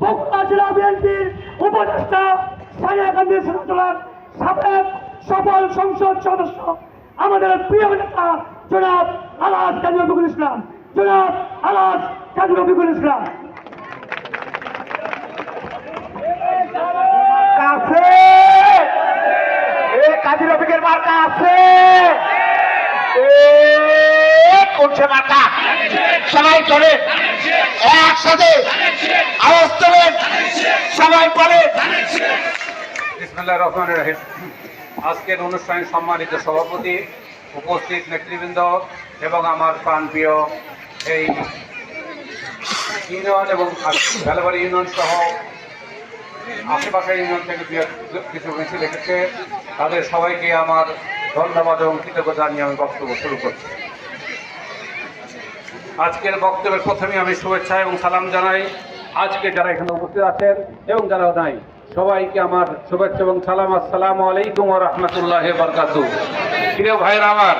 বগুড়া জেলা বিএনপির উপদেষ্টা সানিয়া গান্ধী সেনাতলার সাবেক সফল সংসদ সদস্য আমাদের প্রিয় নেতা জনাব আলাদ কাজী রফিকুল ইসলাম। জনাব আলাদ কাজী রফিকুল ইসলাম। এ কাজী রফিকের মার্কা আছে। এ কোনছে মার্কা? সবাই চলে। সবাই বলে আজকের অনুষ্ঠানে সম্মানিত সভাপতি, উপস্থিত নেতৃবৃন্দ এবং আমার প্রাণপ্রিয় এই ইউনিয়ন এবং বেলাবাড়ি ইউনিয়ন সহ আশেপাশের ইউনিয়ন থেকে কিছু মিছিল এসেছে। তাদের সবাইকে আমার ধন্যবাদ এবং কৃতজ্ঞতা নিয়ে আমি বক্তব্য শুরু করছি। আজকের বক্তব্যের প্রথমে আমি শুভেচ্ছা এবং সালাম জানাই। আজকে যারা এখানে উপস্থিত আছেন এবং যারা নাই, সবাইকে আমার শুভেচ্ছা এবং সালাম। আসসালামু আলাইকুম রহমতুল্লাহ বরকাত ভাইরা আমার